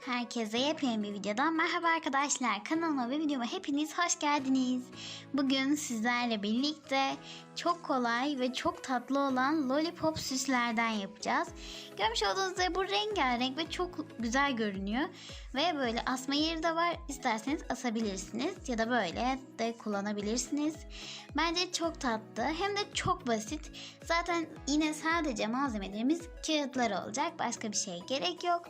Herkese yepyeni bir videodan merhaba arkadaşlar. Kanalıma ve videoma hepiniz hoş geldiniz. Bugün sizlerle birlikte çok kolay ve çok tatlı olan lollipop süslerden yapacağız. Görmüş olduğunuz üzere bu rengarenk ve çok güzel görünüyor. Ve böyle asma yeri de var. İsterseniz asabilirsiniz ya da böyle de kullanabilirsiniz. Bence çok tatlı hem de çok basit. Zaten yine sadece malzemelerimiz kağıtlar olacak. Başka bir şey gerek yok.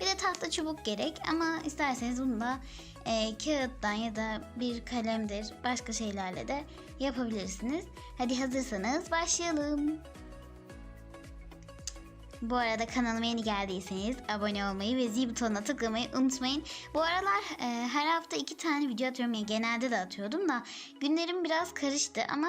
Bir de tahta çubuk gerek ama isterseniz bunu da e, kağıttan ya da bir kalemdir başka şeylerle de yapabilirsiniz. Hadi hazırsanız başlayalım. Bu arada kanalıma yeni geldiyseniz abone olmayı ve zil butonuna tıklamayı unutmayın. Bu aralar e, her hafta iki tane video atıyorum. Yani genelde de atıyordum da günlerim biraz karıştı ama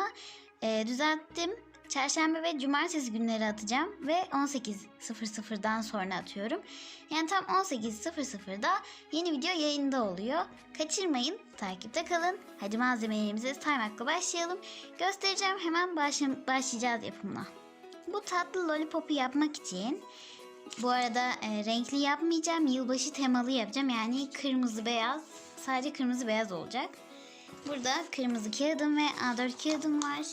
e, düzelttim. Çarşamba ve cumartesi günleri atacağım ve 18.00'dan sonra atıyorum. Yani tam 18.00'da yeni video yayında oluyor. Kaçırmayın, takipte kalın. Hadi malzemelerimize saymakla başlayalım. Göstereceğim hemen başla- başlayacağız yapımına. Bu tatlı lollipopu yapmak için bu arada e, renkli yapmayacağım. Yılbaşı temalı yapacağım. Yani kırmızı beyaz. Sadece kırmızı beyaz olacak. Burada kırmızı kağıdım ve A4 kağıdım var.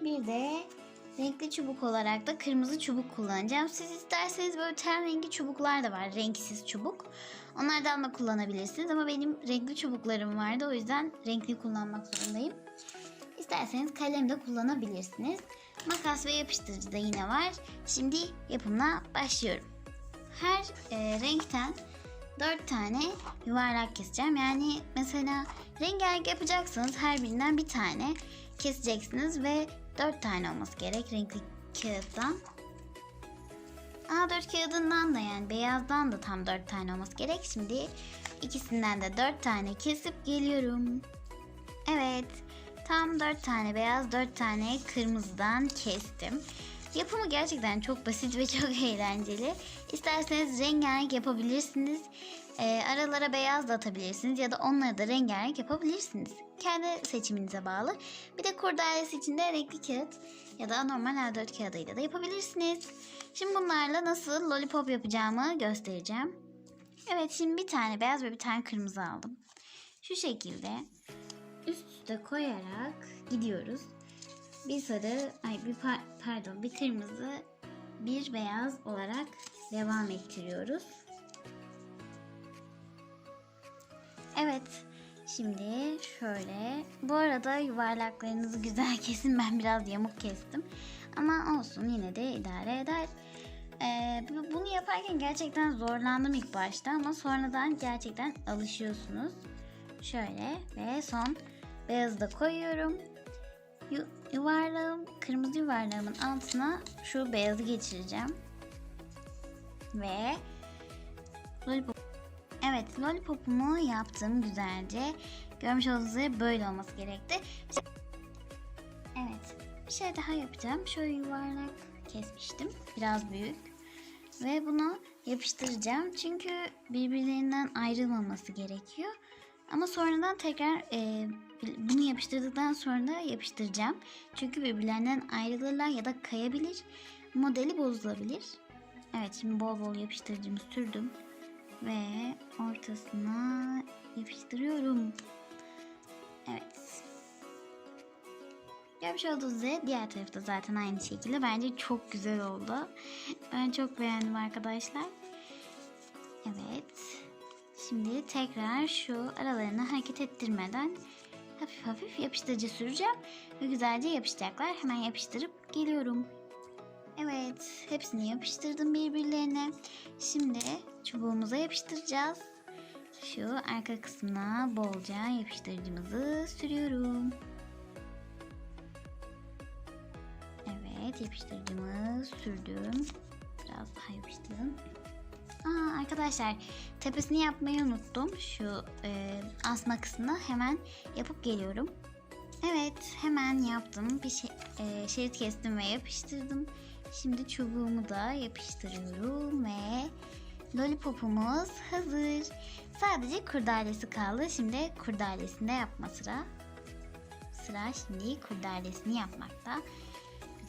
Bir de renkli çubuk olarak da kırmızı çubuk kullanacağım. Siz isterseniz böyle ten rengi çubuklar da var. Renksiz çubuk. Onlardan da kullanabilirsiniz ama benim renkli çubuklarım vardı. O yüzden renkli kullanmak zorundayım. İsterseniz kalem de kullanabilirsiniz. Makas ve yapıştırıcı da yine var. Şimdi yapımına başlıyorum. Her e, renkten 4 tane yuvarlak keseceğim. Yani mesela rengarenk yapacaksanız her birinden bir tane keseceksiniz ve 4 tane olması gerek renkli kağıttan. A4 kağıdından da yani beyazdan da tam 4 tane olması gerek. Şimdi ikisinden de 4 tane kesip geliyorum. Evet. Tam 4 tane beyaz, 4 tane kırmızıdan kestim. Yapımı gerçekten çok basit ve çok eğlenceli. İsterseniz rengarenk yapabilirsiniz. Ee, aralara beyaz da atabilirsiniz ya da onları da rengarenk yapabilirsiniz. Kendi seçiminize bağlı. Bir de kurdalesi için de renkli kağıt ya da normal A4 kağıdıyla da yapabilirsiniz. Şimdi bunlarla nasıl lollipop yapacağımı göstereceğim. Evet şimdi bir tane beyaz ve bir tane kırmızı aldım. Şu şekilde üst üste koyarak gidiyoruz. Bir sarı, ay bir par- pardon bir kırmızı, bir beyaz olarak devam ettiriyoruz. Evet. Şimdi şöyle. Bu arada yuvarlaklarınızı güzel kesin. Ben biraz yamuk kestim. Ama olsun yine de idare eder. Ee, bu- bunu yaparken gerçekten zorlandım ilk başta ama sonradan gerçekten alışıyorsunuz. Şöyle ve son beyazı da koyuyorum. Yu- yuvarlağım, kırmızı yuvarlağımın altına şu beyazı geçireceğim. Ve lollipop. Evet, lollipopumu yaptım güzelce. Görmüş olduğunuz üzere böyle olması gerekti. Evet, bir şey daha yapacağım. Şöyle yuvarlak kesmiştim. Biraz büyük. Ve bunu yapıştıracağım. Çünkü birbirlerinden ayrılmaması gerekiyor. Ama sonradan tekrar e, bunu yapıştırdıktan sonra yapıştıracağım. Çünkü birbirlerinden ayrılırlar ya da kayabilir. Modeli bozulabilir. Evet şimdi bol bol yapıştırıcımı sürdüm. Ve ortasına yapıştırıyorum. Evet. Görmüş olduğunuz üzere diğer tarafta zaten aynı şekilde. Bence çok güzel oldu. Ben çok beğendim arkadaşlar. Şimdi tekrar şu aralarını hareket ettirmeden hafif hafif yapıştırıcı süreceğim. Ve güzelce yapışacaklar. Hemen yapıştırıp geliyorum. Evet. Hepsini yapıştırdım birbirlerine. Şimdi çubuğumuza yapıştıracağız. Şu arka kısmına bolca yapıştırıcımızı sürüyorum. Evet yapıştırıcımı sürdüm. Biraz daha yapıştırdım. Aa, arkadaşlar tepesini yapmayı unuttum. Şu e, asma kısmını hemen yapıp geliyorum. Evet hemen yaptım. Bir şey, e, şerit kestim ve yapıştırdım. Şimdi çubuğumu da yapıştırıyorum ve lollipopumuz hazır. Sadece kurdalesi kaldı. Şimdi kurdalesini de yapma sıra. Sıra şimdi kurdalesini yapmakta.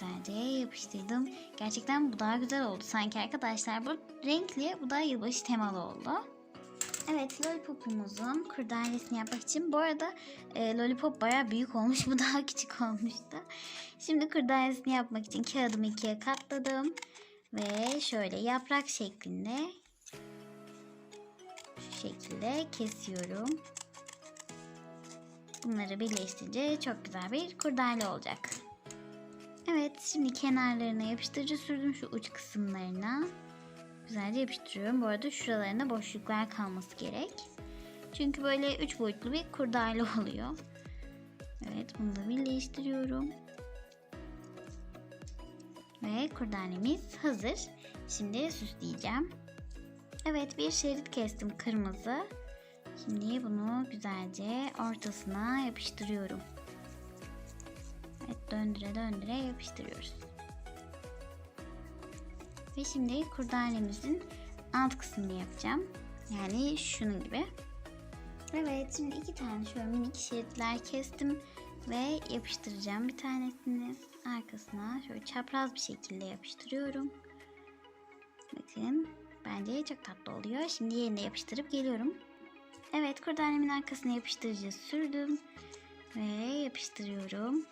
Güzelce yapıştırdım. Gerçekten bu daha güzel oldu sanki arkadaşlar. Bu renkli, bu da yılbaşı temalı oldu. Evet lollipopumuzun kurdalesini yapmak için bu arada e, lollipop baya büyük olmuş bu daha küçük olmuştu. Şimdi kurdalesini yapmak için kağıdımı ikiye katladım ve şöyle yaprak şeklinde şu şekilde kesiyorum. Bunları birleştirince çok güzel bir kurdale olacak. Evet şimdi kenarlarına yapıştırıcı sürdüm şu uç kısımlarına. Güzelce yapıştırıyorum. Bu arada şuralarında boşluklar kalması gerek. Çünkü böyle üç boyutlu bir kurdale oluyor. Evet bunu da birleştiriyorum. Ve kurdalemiz hazır. Şimdi süsleyeceğim. Evet bir şerit kestim kırmızı. Şimdi bunu güzelce ortasına yapıştırıyorum. Döndüre döndüre yapıştırıyoruz. Ve şimdi kurdalemizin alt kısmını yapacağım. Yani şunun gibi. Evet şimdi iki tane şöyle minik şeritler kestim ve yapıştıracağım bir tanesini arkasına şöyle çapraz bir şekilde yapıştırıyorum. Bakın bence çok tatlı oluyor. Şimdi yerine yapıştırıp geliyorum. Evet kurdalemin arkasına yapıştırıcı sürdüm ve yapıştırıyorum.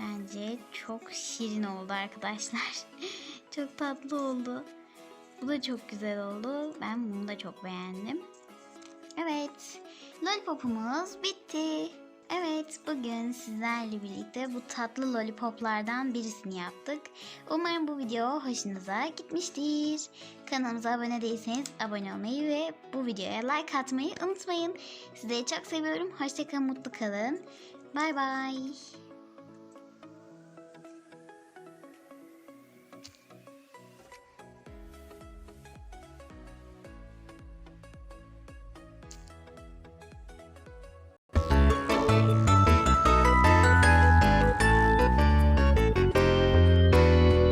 Bence çok şirin oldu arkadaşlar. çok tatlı oldu. Bu da çok güzel oldu. Ben bunu da çok beğendim. Evet, lollipopumuz bitti. Evet, bugün sizlerle birlikte bu tatlı lollipoplardan birisini yaptık. Umarım bu video hoşunuza gitmiştir. Kanalımıza abone değilseniz abone olmayı ve bu videoya like atmayı unutmayın. Sizleri çok seviyorum. Hoşçakalın, mutlu kalın. Bay bay.